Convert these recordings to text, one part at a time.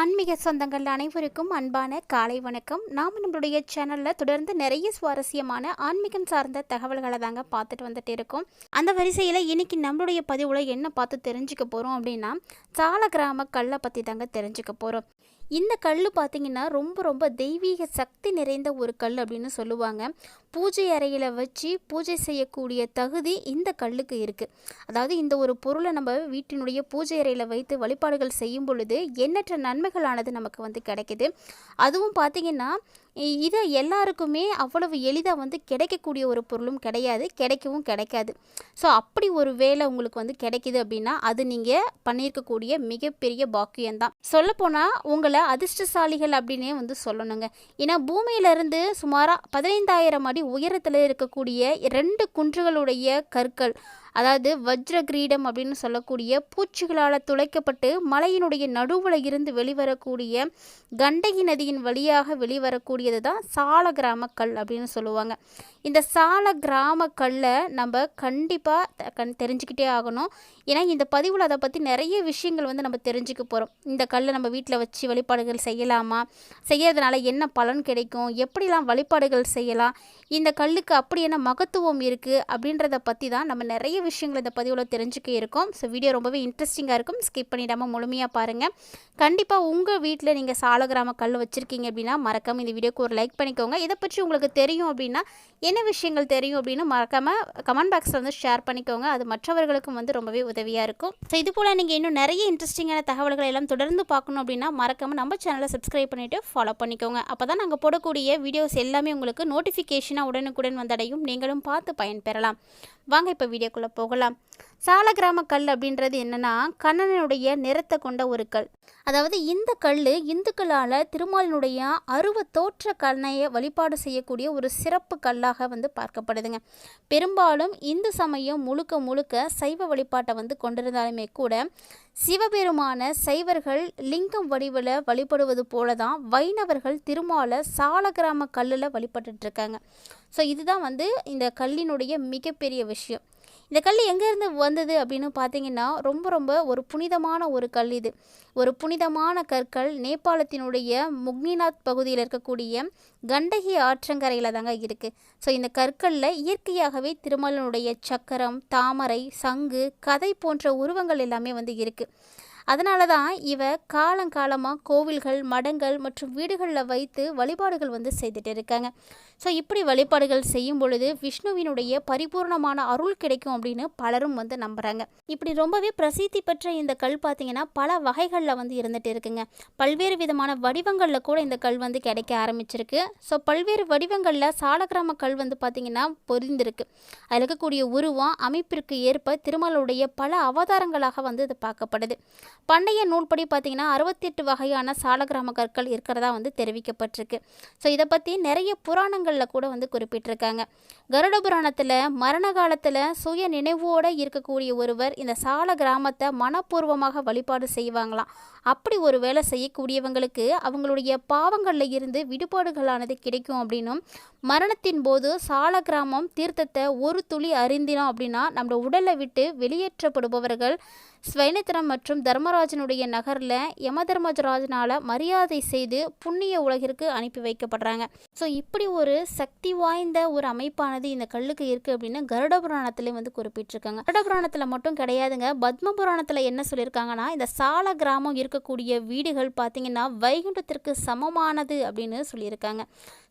ஆன்மீக சொந்தங்கள் அனைவருக்கும் அன்பான காலை வணக்கம். நாம் நம்மளுடைய சேனலில் தொடர்ந்து நிறைய சுவாரஸ்யமான ஆன்மீகம் சார்ந்த தகவல்களை தாங்க பார்த்துட்டு வந்துட்டு இருக்கோம். அந்த வரிசையில் இன்னைக்கு நம்மளுடைய பதிவில் என்ன பார்த்து தெரிஞ்சுக்க போகிறோம் அப்படின்னா சால கிராம கல்லை பற்றி தாங்க தெரிஞ்சுக்க போகிறோம் இந்த கல் பார்த்திங்கன்னா ரொம்ப ரொம்ப தெய்வீக சக்தி நிறைந்த ஒரு கல் அப்படின்னு சொல்லுவாங்க. பூஜை அறையில் வச்சு பூஜை செய்யக்கூடிய தகுதி இந்த கல்லுக்கு இருக்குது அதாவது இந்த ஒரு பொருளை நம்ம வீட்டினுடைய பூஜை அறையில் வைத்து வழிபாடுகள் செய்யும் பொழுது எண்ணற்ற நன்மைகளானது நமக்கு வந்து கிடைக்குது. அதுவும் பார்த்திங்கன்னா இது எல்லாருக்குமே அவ்வளவு எளிதாக வந்து கிடைக்கக்கூடிய ஒரு பொருளும் கிடையாது கிடைக்கவும் கிடைக்காது. ஸோ அப்படி ஒரு வேலை உங்களுக்கு வந்து கிடைக்குது அப்படின்னா அது நீங்கள் பண்ணியிருக்கக்கூடிய மிகப்பெரிய பாக்கியம்தான். சொல்லப்போனால் உங்களை அதிர்ஷ்டசாலிகள் அப்படின்னே வந்து சொல்லணுங்க. ஏன்னா பூமியிலிருந்து சுமாராக பதினைந்தாயிரம் அடி உயரத்தில் இருக்கக்கூடிய ரெண்டு குன்றுகளுடைய கற்கள் அதாவது வஜ்ர கிரீடம் அப்படின்னு சொல்லக்கூடிய பூச்சிகளால் துளைக்கப்பட்டு மலையினுடைய நடுவில் இருந்து வெளிவரக்கூடிய கண்டகி நதியின் வழியாக வெளிவரக்கூடியது தான் சால கிராமக்கல் கல் அப்படின்னு சொல்லுவாங்க. இந்த சால கிராமக்கல்லை நம்ம கண்டிப்பாக கண் தெரிஞ்சுக்கிட்டே ஆகணும். ஏன்னா இந்த பதிவில் அதை பற்றி நிறைய விஷயங்கள் வந்து நம்ம தெரிஞ்சுக்க போகிறோம் இந்த கல்லை நம்ம வீட்டில் வச்சு வழிபாடுகள் செய்யலாமா? செய்யறதுனால என்ன பலன் கிடைக்கும்? எப்படிலாம் வழிபாடுகள் செய்யலாம்? இந்த கல்லுக்கு அப்படி என்ன மகத்துவம் இருக்குது அப்படின்றத பற்றி தான் நம்ம நிறைய விஷயங்கள் இந்த பதிவில் தெரிஞ்சுக்க இருக்கும். ஸோ வீடியோ ரொம்பவே இன்ட்ரெஸ்டிங்காக இருக்கும். ஸ்கிப் பண்ணிடாமல் முழுமையாக பாருங்கள் கண்டிப்பாக உங்கள் வீட்டில் நீங்கள் சாலகிராம கல் வச்சுருக்கீங்க அப்படின்னா மறக்காமல் இந்த வீடியோக்கு ஒரு லைக் பண்ணிக்கோங்க. இதை பற்றி உங்களுக்கு தெரியும் அப்படின்னா என்ன விஷயங்கள் தெரியும் அப்படின்னு மறக்காமல் கமெண்ட் பாக்ஸில் வந்து ஷேர் பண்ணிக்கோங்க. அது மற்றவர்களுக்கும் வந்து ரொம்பவே உதவியாக இருக்கும். ஸோ இது போல் நீங்கள் இன்னும் நிறைய இன்ட்ரெஸ்டிங்கான தகவல்களை எல்லாம் தொடர்ந்து பார்க்கணும் அப்படின்னா மறக்காமல் நம்ம சேனலை சப்ஸ்கிரைப் பண்ணிவிட்டு ஃபாலோ பண்ணிக்கோங்க. அப்போ தான் நாங்கள் போடக்கூடிய வீடியோஸ் எல்லாமே உங்களுக்கு நோட்டிஃபிகேஷனாக உடனுக்குடன் வந்தடையும். நீங்களும் பார்த்து பயன்பெறலாம். வாங்க இப்போ வீடியோக்குள்ளே போகலாம். சாலகிராம கல் அப்படின்றது என்னன்னா கண்ணனுடைய நிறத்தை கொண்ட ஒரு கல். அதாவது இந்த கல் இந்துக்களால் திருமாலினுடைய அருவ தோற்ற கண்ணையை வழிபாடு செய்யக்கூடிய ஒரு சிறப்பு கல்லாக வந்து பார்க்கப்படுதுங்க. பெரும்பாலும் இந்து சமயம் முழுக்க முழுக்க சைவ வழிபாட்டை வந்து கொண்டிருந்தாலுமே கூட சிவபெருமான சைவர்கள் லிங்கம் வடிவில் வழிபடுவது போல தான் வைணவர்கள் திருமாலை சாலகிராம கல்லில் வழிபட்டுருக்காங்க ஸோ இதுதான் வந்து இந்த கல்லினுடைய மிகப்பெரிய விஷயம். இந்த கல் எங்கேருந்து வந்தது அப்படின்னு பார்த்தீங்கன்னா ரொம்ப ரொம்ப ஒரு புனிதமான ஒரு கல் இது. ஒரு புனிதமான கற்கள் நேபாளத்தினுடைய முக்னிநாத் பகுதியில் இருக்கக்கூடிய கண்டகி ஆற்றங்கரையில் தாங்க இருக்குது ஸோ இந்த கற்களில் இயற்கையாகவே திருமலனுடைய சக்கரம் தாமரை சங்கு கதை போன்ற உருவங்கள் எல்லாமே வந்து இருக்குது அதனால தான் இவ காலங்காலமாக கோவில்கள் மடங்கள் மற்றும் வீடுகளில் வைத்து வழிபாடுகள் வந்து செய்துட்டு இருக்காங்க. ஸோ இப்படி வழிபாடுகள் செய்யும் பொழுது விஷ்ணுவினுடைய பரிபூர்ணமான அருள் கிடைக்கும் அப்படின்னு பலரும் வந்து நம்புகிறாங்க இப்படி ரொம்பவே பிரசித்தி பெற்ற இந்த கல் பார்த்தீங்கன்னா பல வகைகளில் வந்து இருந்துகிட்டு இருக்குங்க. பல்வேறு விதமான வடிவங்களில் கூட இந்த கல் வந்து கிடைக்க ஆரம்பிச்சிருக்கு. ஸோ பல்வேறு வடிவங்களில் சாலக்கிராம கல் வந்து பார்த்திங்கன்னா பொரிந்திருக்கு. அதில் இருக்கக்கூடிய உருவம் அமைப்பிற்கு ஏற்ப திருமலுடைய பல அவதாரங்களாக வந்து இது பார்க்கப்படுது. பண்டைய நூல்படி பார்த்தீங்கன்னா அறுபத்தெட்டு வகையான சாலகிராம கற்கள் இருக்கிறதா வந்து தெரிவிக்கப்பட்டிருக்கு. ஸோ இதை பற்றி நிறைய புராணங்களில் கூட வந்து குறிப்பிட்டிருக்காங்க. கருட புராணத்தில் மரண காலத்தில் சுய நினைவோடு இருக்கக்கூடிய ஒருவர் இந்த சால கிராமத்தை மனப்பூர்வமாக வழிபாடு செய்வாங்களாம். அப்படி ஒரு வேலை செய்யக்கூடியவங்களுக்கு அவங்களுடைய பாவங்களில் இருந்து விடுபாடுகளானது கிடைக்கும் அப்படின்னும் மரணத்தின் போது சால கிராமம் தீர்த்தத்தை ஒரு துளி அறிந்தினோம் அப்படின்னா நம்ம உடலை விட்டு வெளியேற்றப்படுபவர்கள் ஸ்வைனத்திரம் மற்றும் தர்மராஜனுடைய நகரில் யமதர்மராஜனால் மரியாதை செய்து புண்ணிய உலகிற்கு அனுப்பி வைக்கப்படுறாங்க. ஸோ இப்படி ஒரு சக்தி வாய்ந்த ஒரு அமைப்பானது இந்த கல்லுக்கு இருக்குது அப்படின்னு கருட புராணத்திலே வந்து குறிப்பிட்டிருக்காங்க. கருட புராணத்தில் மட்டும் கிடையாதுங்க. பத்ம புராணத்தில் என்ன சொல்லியிருக்காங்கன்னா இந்த சால கிராமம் இருக்கக்கூடிய வீடுகள் பார்த்தீங்கன்னா வைகுண்டத்திற்கு சமமானது அப்படின்னு சொல்லியிருக்காங்க.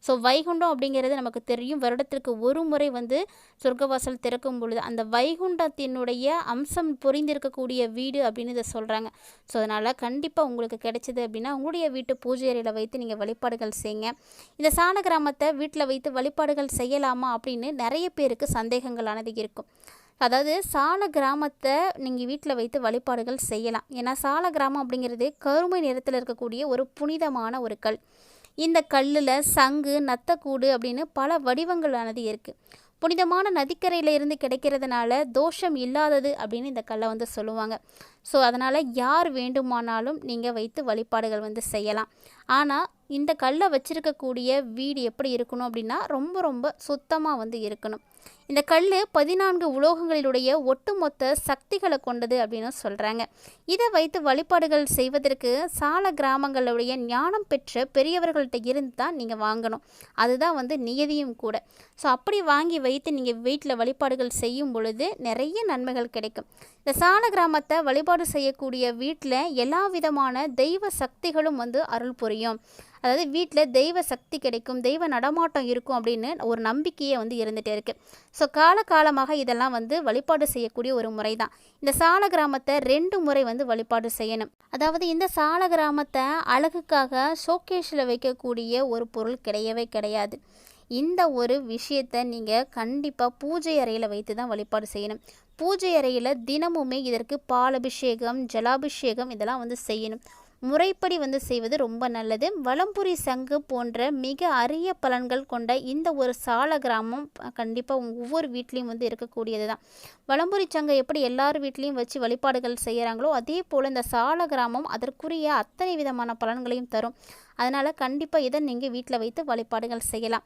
ஸோ வைகுண்டம் அப்படிங்கிறது நமக்கு தெரியும். வருடத்திற்கு ஒரு முறை வந்து சொர்க்கவாசல் திறக்கும் பொழுது அந்த வைகுண்டத்தினுடைய அம்சம் புரிந்திருக்கக்கூடிய வீடு அப்படின்னு இதை சொல்கிறாங்க ஸோ அதனால் கண்டிப்பாக உங்களுக்கு கிடைச்சது அப்படின்னா உங்களுடைய வீட்டு பூஜை அறையில் வைத்து நீங்கள் வழிபாடுகள் செய்யுங்க. இந்த சாண கிராமத்தை வீட்டில் வைத்து வழிபாடுகள் செய்யலாமா அப்படின்னு நிறைய பேருக்கு சந்தேகங்களானது இருக்கும். அதாவது சால கிராமத்தை நீங்கள் வீட்டில் வைத்து வழிபாடுகள் செய்யலாம். ஏன்னா சால கிராமம் அப்படிங்கிறது கருமை நிறத்தில் இருக்கக்கூடிய ஒரு புனிதமான ஒரு கல். இந்த கல்லில் சங்கு நத்தக்கூடு அப்படின்னு பல வடிவங்களானது இருக்குது புனிதமான நதிக்கரையில் இருந்து கிடைக்கிறதுனால தோஷம் இல்லாதது அப்படின்னு இந்த கல்லை வந்து சொல்லுவாங்க. ஸோ அதனால் யார் வேண்டுமானாலும் நீங்கள் வைத்து வழிபாடுகள் வந்து செய்யலாம். ஆனால் இந்த கல்லை வச்சுருக்கக்கூடிய வீடு எப்படி இருக்கணும் அப்படின்னா ரொம்ப ரொம்ப சுத்தமாக வந்து இருக்கணும். இந்த கல் பதினான்கு உலோகங்களிலுடைய ஒட்டுமொத்த சக்திகளை கொண்டது அப்படின்னு சொல்கிறாங்க இதை வைத்து வழிபாடுகள் செய்வதற்கு சால கிராமங்களுடைய ஞானம் பெற்ற பெரியவர்கள்ட்ட இருந்து தான் நீங்கள் வாங்கணும். அதுதான் வந்து நியதியும் கூட. ஸோ அப்படி வாங்கி வைத்து நீங்கள் வீட்டில் வழிபாடுகள் செய்யும் பொழுது நிறைய நன்மைகள் கிடைக்கும். இந்த சால கிராமத்தை வழிபாடு செய்யக்கூடிய வீட்டில் எல்லா விதமான தெய்வ சக்திகளும் வந்து அருள் புரியும். அதாவது வீட்டில் தெய்வ சக்தி கிடைக்கும் தெய்வ நடமாட்டம் இருக்கும் அப்படின்னு ஒரு நம்பிக்கையே வந்து இருந்துகிட்டே இருக்குது ஸோ காலகாலமாக இதெல்லாம் வந்து வழிபாடு செய்யக்கூடிய ஒரு முறை தான் இந்த சால கிராமத்தை ரெண்டு முறை வந்து வழிபாடு செய்யணும். அதாவது இந்த சால கிராமத்தை அழகுக்காக ஷோகேஷில் வைக்கக்கூடிய ஒரு பொருள் கிடையவே கிடையாது. இந்த ஒரு விஷயத்தை நீங்கள் கண்டிப்பாக பூஜை அறையில் வைத்து தான் வழிபாடு செய்யணும். பூஜை அறையில் தினமுமே இதற்கு பாலபிஷேகம் ஜலாபிஷேகம் இதெல்லாம் வந்து செய்யணும். முறைப்படி வந்து செய்வது ரொம்ப நல்லது. வலம்புரி சங்கு போன்ற மிக அரிய பலன்கள் கொண்ட இந்த ஒரு சால கிராமம் கண்டிப்பாக ஒவ்வொரு வீட்லேயும் வந்து இருக்கக்கூடியது தான் வலம்புரி சங்கை எப்படி எல்லார் வீட்லேயும் வச்சு வழிபாடுகள் செய்கிறாங்களோ அதே போல் இந்த சால கிராமம் அதற்குரிய அத்தனை விதமான பலன்களையும் தரும். அதனால் கண்டிப்பாக இதை நீங்கள் வீட்டில் வைத்து வழிபாடுகள் செய்யலாம்.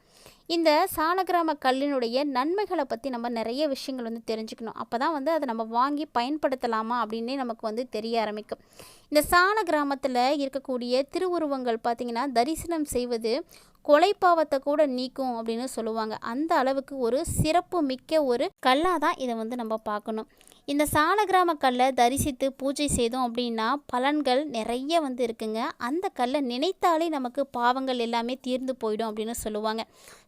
இந்த சாலகிராம கல்லினுடைய நன்மைகளை பற்றி நம்ம நிறைய விஷயங்கள் வந்து தெரிஞ்சுக்கணும். அப்போ தான் வந்து அதை நம்ம வாங்கி பயன்படுத்தலாமா அப்படின்னே நமக்கு வந்து தெரிய ஆரம்பிக்கும். இந்த சால கிராமத்தில் இருக்கக்கூடிய திருவுருவங்கள் பார்த்திங்கன்னா தரிசனம் செய்வது கொலைப்பாவத்தை கூட நீக்கும் அப்படின்னு சொல்லுவாங்க. அந்த அளவுக்கு ஒரு சிறப்பு மிக்க ஒரு கல்லாக தான் இதை வந்து நம்ம பார்க்கணும். இந்த சாலகிராம கல்லை தரிசித்து பூஜை செய்தோம் அப்படின்னா பலன்கள் நிறைய வந்து இருக்குங்க. அந்த கல்லை நினைத்தாலே நமக்கு பாவங்கள் எல்லாமே தீர்ந்து போயிடும் அப்படின்னு சொல்லுவாங்க.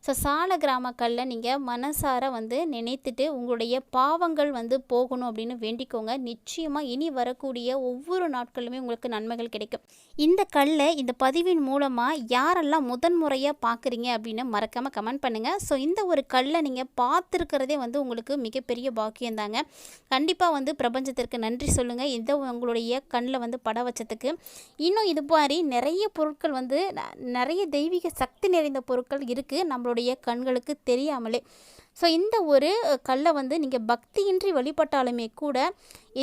ஸோ சாலகிராம கல்லை நீங்கள் மனசார வந்து நினைத்துட்டு உங்களுடைய பாவங்கள் வந்து போகணும் அப்படின்னு வேண்டிக்கோங்க. நிச்சயமாக இனி வரக்கூடிய ஒவ்வொரு நாட்களுமே உங்களுக்கு நன்மைகள் கிடைக்கும். இந்த கல்லை இந்த பதிவின் மூலமாக யாரெல்லாம் முதன் முறையாக பார்க்குறீங்க அப்படின்னு மறக்காமல் கமெண்ட் பண்ணுங்கள் ஸோ இந்த ஒரு கல்லை நீங்கள் பார்த்துருக்கிறதே வந்து உங்களுக்கு மிகப்பெரிய பாக்கியம் தாங்க கண்டிப்பாக வந்து பிரபஞ்சத்திற்கு நன்றி சொல்லுங்கள் இந்த உங்களுடைய கண்ணில் வந்து பட வச்சதுக்கு. இன்னும் இது மாதிரி நிறைய பொருட்கள் வந்து நிறைய தெய்வீக சக்தி நிறைந்த பொருட்கள் இருக்குது நம்மளுடைய கண்களுக்கு தெரியாமலே. ஸோ இந்த ஒரு கல்லை வந்து நீங்கள் பக்தியின்றி வழிபட்டாலுமே கூட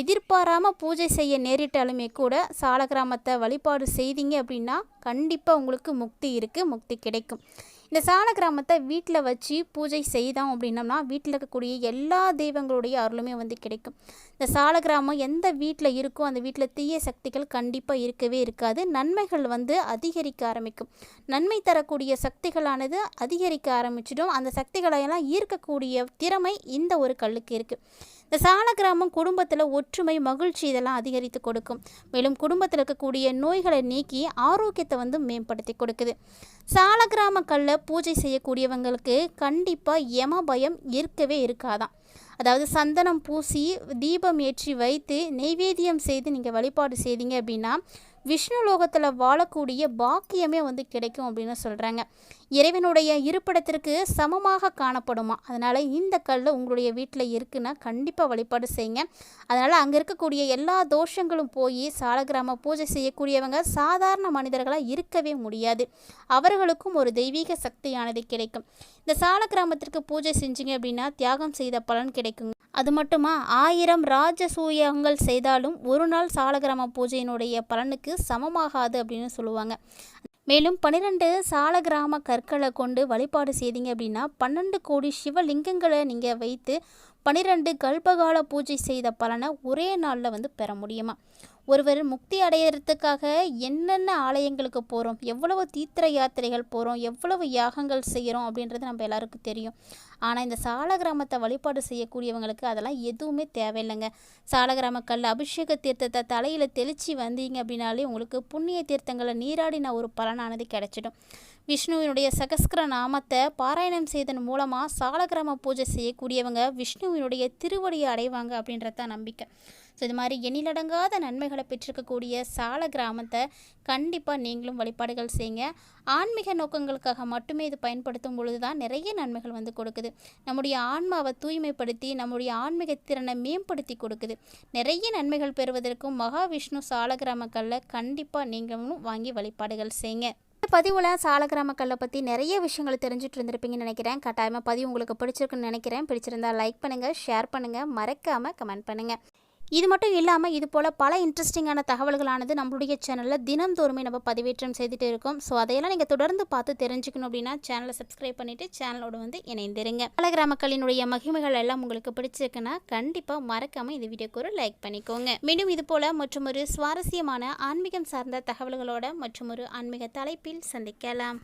எதிர்பாராமல் பூஜை செய்ய நேரிட்டாலுமே கூட சாலகிராமத்தை வழிபாடு செய்தீங்க அப்படின்னா கண்டிப்பாக உங்களுக்கு முக்தி இருக்குது முக்தி கிடைக்கும். இந்த சால கிராமத்தை வீட்டில் வச்சு பூஜை செய்தோம் அப்படின்னம்னா வீட்டில் இருக்கக்கூடிய எல்லா தெய்வங்களுடைய அருளுமே வந்து கிடைக்கும். இந்த சால கிராமம் எந்த வீட்டில் இருக்கோ அந்த வீட்டில் தீய சக்திகள் கண்டிப்பாக இருக்கவே இருக்காது. நன்மைகள் வந்து அதிகரிக்க ஆரம்பிக்கும். நன்மை தரக்கூடிய சக்திகளானது அதிகரிக்க ஆரம்பிச்சிடும். அந்த சக்திகளையெல்லாம் ஈர்க்கக்கூடிய திறமை இந்த ஒரு கல்லுக்கு இருக்குது இந்த சால கிராமம் குடும்பத்தில் ஒற்றுமை மகிழ்ச்சி இதெல்லாம் அதிகரித்து கொடுக்கும். மேலும் குடும்பத்தில் இருக்கக்கூடிய நோய்களை நீக்கி ஆரோக்கியத்தை வந்து மேம்படுத்தி கொடுக்குது. சால கிராம கல்லை பூஜை செய்யக்கூடியவங்களுக்கு கண்டிப்பாக யம பயம் இருக்கவே இருக்காதான் அதாவது சந்தனம் பூசி தீபம் ஏற்றி வைத்து நெய்வேத்தியம் செய்து நீங்கள் வழிபாடு செய்தீங்க அப்படின்னா விஷ்ணு லோகத்தில் வாழக்கூடிய பாக்கியமே வந்து கிடைக்கும் அப்படின்னு சொல்கிறாங்க இறைவனுடைய இருப்பிடத்திற்கு சமமாக காணப்படுமா? அதனால் இந்த கல் உங்களுடைய வீட்டில் இருக்குன்னா கண்டிப்பாக வழிபாடு செய்யுங்க. அதனால் அங்கே இருக்கக்கூடிய எல்லா தோஷங்களும் போய் சாலகிராம பூஜை செய்யக்கூடியவங்க சாதாரண மனிதர்களாக இருக்கவே முடியாது. அவர்களுக்கும் ஒரு தெய்வீக சக்தியானது கிடைக்கும். இந்த சால கிராமத்திற்கு பூஜை செஞ்சீங்க அப்படின்னா தியாகம் செய்த பலன் கிடைக்கும் அது மட்டுமா? ஆயிரம் ராஜசூயங்கள் செய்தாலும் ஒரு நாள் சாலகிராம பூஜையினுடைய பலனுக்கு சமமாகாது அப்படின்னு சொல்லுவாங்க. மேலும் பன்னிரெண்டு சால கிராம கற்களை கொண்டு வழிபாடு செய்தீங்க அப்படின்னா பன்னெண்டு கோடி சிவலிங்கங்களை நீங்கள் வைத்து பன்னிரெண்டு கல்பகால பூஜை செய்த பலனை ஒரே நாளில் வந்து பெற முடியுமா? ஒருவர் முக்தி அடையிறதுக்காக என்னென்ன ஆலயங்களுக்கு போகிறோம் எவ்வளவு தீத்திர யாத்திரைகள் போகிறோம் எவ்வளவு யாகங்கள் செய்கிறோம் அப்படின்றது நம்ம எல்லாருக்கும் தெரியும். ஆனால் இந்த சால கிராமத்தை வழிபாடு செய்யக்கூடியவங்களுக்கு அதெல்லாம் எதுவுமே தேவையில்லைங்க. சாலகிராம கல் அபிஷேக தீர்த்தத்தை தலையில் தெளித்து வந்தீங்க அப்படின்னாலே உங்களுக்கு புண்ணிய தீர்த்தங்களை நீராடின ஒரு பலனானது கிடைச்சிடும். விஷ்ணுவினுடைய சகஸ்கர நாமத்தை பாராயணம் செய்தன் மூலமாக சாலகிராம பூஜை செய்யக்கூடியவங்க விஷ்ணுவினுடைய திருவடியை அடைவாங்க அப்படின்றது தான் நம்பிக்கை. ஸோ இது மாதிரி எண்ணிலடங்காத நன்மைகளை பெற்றிருக்கக்கூடிய சால கிராமத்தை கண்டிப்பாக நீங்களும் வழிபாடுகள் செய்யுங்க. ஆன்மீக நோக்கங்களுக்காக மட்டுமே இது பயன்படுத்தும் பொழுது தான் நிறைய நன்மைகள் வந்து கொடுக்குது. நம்முடைய ஆன்மாவை தூய்மைப்படுத்தி நம்முடைய ஆன்மீக திறனை மேம்படுத்தி கொடுக்குது. நிறைய நன்மைகள் பெறுவதற்கும் மகாவிஷ்ணு சாலகிராமக்களில் கண்டிப்பாக நீங்களும் வாங்கி வழிபாடுகள் செய்யுங்க. பதிவில் சாலகிராமக்கல்லை பற்றி நிறைய விஷயங்கள் தெரிஞ்சுட்டு இருந்திருப்பீங்கன்னு நினைக்கிறேன். கட்டாயமாக பதிவு உங்களுக்கு பிடிச்சிருக்குன்னு நினைக்கிறேன். பிடிச்சிருந்தா லைக் பண்ணுங்கள் ஷேர் பண்ணுங்கள் மறக்காமல் கமெண்ட் பண்ணுங்கள் இது மட்டும் இல்லாமல் இது போல் பல இன்ட்ரெஸ்டிங்கான தகவல்களானது நம்மளுடைய சேனலில் தினந்தோறுமே நம்ம பதிவேற்றம் செய்துட்டு இருக்கோம். ஸோ அதையெல்லாம் நீங்கள் தொடர்ந்து பார்த்து தெரிஞ்சுக்கணும் அப்படின்னா சேனலை சப்ஸ்கிரைப் பண்ணிவிட்டு சேனலோடு வந்து இணைந்திருங்க. பல மக்களினுடைய மகிமைகள் எல்லாம் உங்களுக்கு பிடிச்சிருக்குன்னா கண்டிப்பாக மறக்காமல் இந்த வீடியோக்கு ஒரு லைக் பண்ணிக்கோங்க. மீண்டும் இது போல் மற்றும் ஒரு சுவாரஸ்யமான ஆன்மீகம் சார்ந்த தகவல்களோட மற்றும் ஒரு ஆன்மீக தலைப்பில் சந்திக்கலாம்.